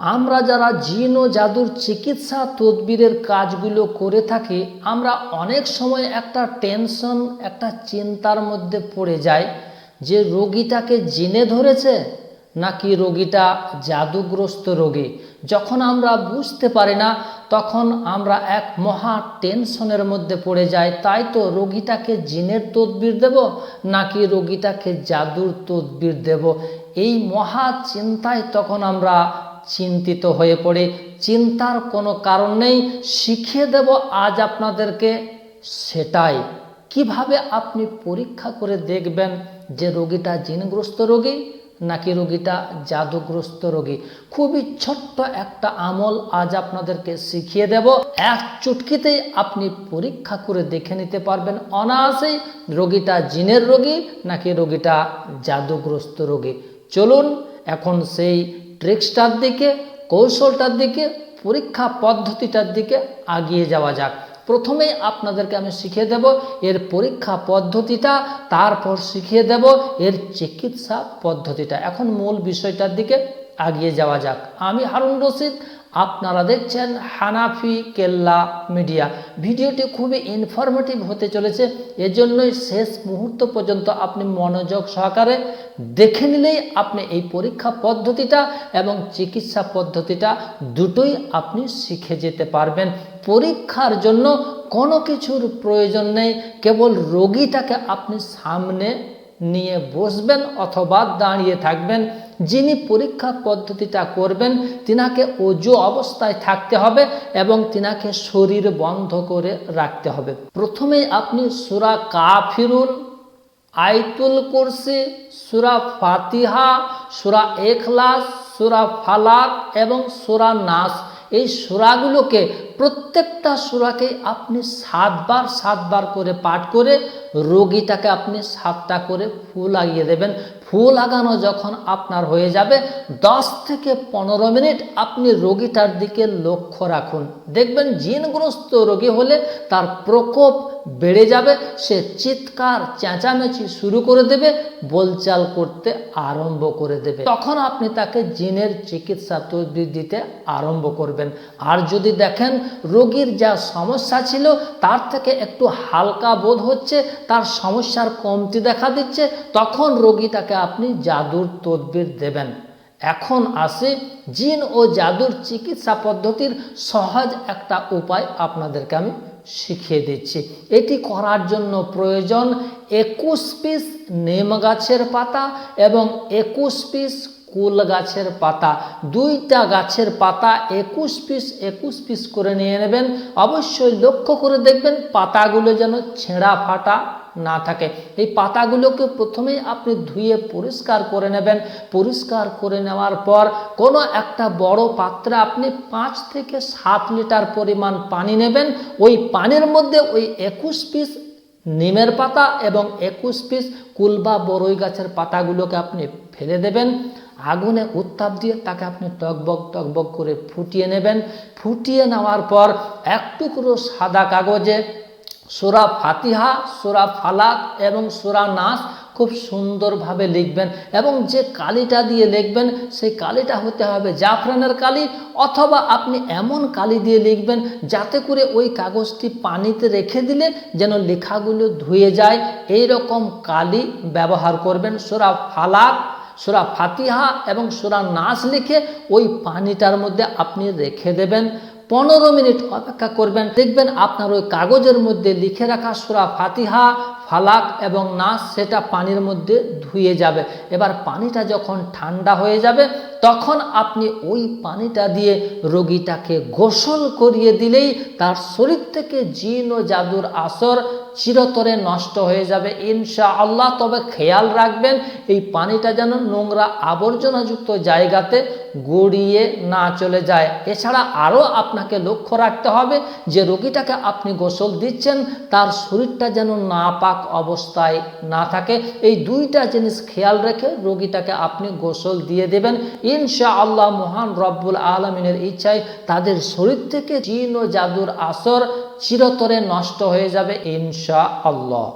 আমরা যারা জিন ও জাদুর চিকিৎসা তদবিরের কাজগুলো করে থাকি, আমরা অনেক সময় একটা টেনশন, একটা চিন্তার মধ্যে পড়ে যাই যে রোগীটাকে জিনে ধরেছে নাকি রোগীটা জাদুগ্রস্ত রোগী। যখন আমরা বুঝতে পারি না, তখন আমরা এক মহা টেনশনের মধ্যে পড়ে যাই, তাই তো রোগীটাকে জিনের তদবির দেব নাকি রোগীটাকে জাদুর তদবির দেব? এই মহা চিন্তায় তখন আমরা চিন্তিত হয়ে পড়ে। চিন্তার কোনো কারণ নেই। শিখিয়ে দেব আজ আপনাদেরকে সেটাই। কীভাবে আপনি পরীক্ষা করে দেখবেন যে রোগীটা জিনগ্রস্ত রোগী নাকি রোগীটা জাদুগ্রস্ত রোগী? খুবই ছোট্ট একটা আমল আজ আপনাদেরকে শিখিয়ে দেব। এক চুটকিতেই আপনি পরীক্ষা করে দেখে নিতে পারবেন অনায়াসেই রোগীটা জিনের রোগী নাকি রোগীটা জাদুগ্রস্ত রোগী। চলুন, এখন সেই ট্রিক্সটার দিকে, কৌশলটার দিকে, পরীক্ষা পদ্ধতিটার দিকে আগিয়ে যাওয়া যাক। প্রথমেই আপনাদেরকে আমি শিখিয়ে দেব এর পরীক্ষা পদ্ধতিটা, তারপর শিখিয়ে দেব এর চিকিৎসা পদ্ধতিটা। এখন মূল বিষয়টার দিকে আগিয়ে যাওয়া যাক। আমি হারুন রশিদ, আপনারা দেখছেন হানাফি কেল্লা মিডিয়া। ভিডিওটি খুবই ইনফরমেটিভ হতে চলেছে, এজন্যই শেষ মুহূর্ত পর্যন্ত আপনি মনোযোগ সহকারে দেখে নিলেই আপনি এই পরীক্ষা পদ্ধতিটা এবং চিকিৎসা পদ্ধতিটা দুটোই আপনি শিখে যেতে পারবেন। পরীক্ষার জন্য কোনো কিছুর প্রয়োজন নেই, কেবল রোগীটাকে আপনি সামনে নিয়ে বসবেন অথবা দাঁড়িয়ে থাকবেন। যিনি পরীক্ষা পদ্ধতিটা করবেন, তিনাকে অজু অবস্থায় থাকতে হবে এবং তিনাকে শরীর বন্ধ করে রাখতে হবে। প্রথমেই আপনি সুরা কাফিরুন আইতুল কুরসি, সুরা ফাতিহা, সুরা এখলাস, সুরা ফালাক এবং সুরা নাস। এই সুরাগুলোকে প্রত্যেকটা সুরাকে আপনি সাতবার সাতবার করে পাঠ করে রোগীটাকে আপনি সাতটা করে ফুল লাগিয়ে দেবেন। ফুল লাগানো যখন আপনার হয়ে যাবে, দশ থেকে পনেরো মিনিট আপনি রোগীটার দিকে লক্ষ্য রাখুন। দেখবেন জিনগ্রস্ত রোগী হলে তার প্রকোপ বেড়ে যাবে, সে চিৎকার, চেঁচামেচি শুরু করে দেবে, বলচাল করতে আরম্ভ করে দেবে। তখন আপনি তাকে জিনের চিকিৎসা তদবির দিতে আরম্ভ করবেন। আর যদি দেখেন রোগীর যা সমস্যা ছিল, তার থেকে একটু হালকা বোধ হচ্ছে, তার সমস্যার কমতি দেখা দিচ্ছে, তখন রোগীটাকে আপনি জাদুর তদবির দেবেন। এখন আসে, জিন ও জাদুর চিকিৎসা পদ্ধতির সহজ একটা উপায় আপনাদেরকে আমি শিখিয়ে দিচ্ছি। এটি করার জন্য প্রয়োজন একুশ পিস নেম গাছের পাতা এবং একুশ পিস কুল গাছের পাতা। দুইটা গাছের পাতা একুশ পিস একুশ পিস করে নিয়ে নেবেন। অবশ্যই লক্ষ্য করে দেখবেন পাতাগুলো যেন ছেঁড়া ফাটা না থাকে। এই পাতাগুলোকে প্রথমেই আপনি ধুয়ে পরিষ্কার করে নেবেন। পরিষ্কার করে নেওয়ার পর কোনো একটা বড় পাত্রে আপনি পাঁচ থেকে সাত লিটার পরিমাণ পানি নেবেন। ওই পানির মধ্যে ওই একুশ পিস নিমের পাতা এবং একুশ পিস কুল বা বড়ই গাছের পাতাগুলোকে আপনি ফেলে দেবেন। আগুনে উত্তাপ দিয়ে তাকে আপনি টকবক টকবক করে ফুটিয়ে নেবেন। ফুটিয়ে নেওয়ার পর এক টুকরো সাদা কাগজে সোরা ফাতিহা, সোরা ফালাক এবং সোরা নাস খুব সুন্দরভাবে লিখবেন এবং যে কালিটা দিয়ে লিখবেন, সেই কালিটা হতে হবে জাফরানের কালি অথবা আপনি এমন কালি দিয়ে লিখবেন যাতে করে ওই কাগজটি পানিতে রেখে দিলে যেন লেখাগুলো ধুয়ে যায়। এই রকম কালি ব্যবহার করবেন। সোরা ফালাক, সুরা ফাতিহা এবং সুরা নাচ লিখে ওই পানিটার মধ্যে আপনি রেখে দেবেন। পনেরো মিনিট অপেক্ষা করবেন। দেখবেন আপনার ওই কাগজের মধ্যে লিখে রাখা সুরা ফাতিহা, ফালাক এবং নাচ সেটা পানির মধ্যে ধুয়ে যাবে। এবার পানিটা যখন ঠান্ডা হয়ে যাবে, তখন আপনি ওই পানিটা দিয়ে রোগীটাকে গোসল করিয়ে দিলেই তার শরীর থেকে জিন ও জাদুর আসর চিরতরে নষ্ট হয়ে যাবে ইনশা আল্লাহ তবে খেয়াল রাখবেন, এই পানিটা যেন নোংরা আবর্জনাযুক্ত জায়গাতে গড়িয়ে না চলে যায়। এছাড়া আরও আপনাকে লক্ষ্য রাখতে হবে যে রোগীটাকে আপনি গোসল দিচ্ছেন, তার শরীরটা যেন না পাক অবস্থায় না থাকে। এই দুইটা জিনিস খেয়াল রেখে রোগীটাকে আপনি গোসল দিয়ে দেবেন। ইনশা আল্লাহ মহান রব্বুল আলমিনের ইচ্ছায় তাদের শরীর থেকে জিন ও জাদুর আসর চিরতরে নষ্ট হয়ে যাবে ইনশা আল্লাহ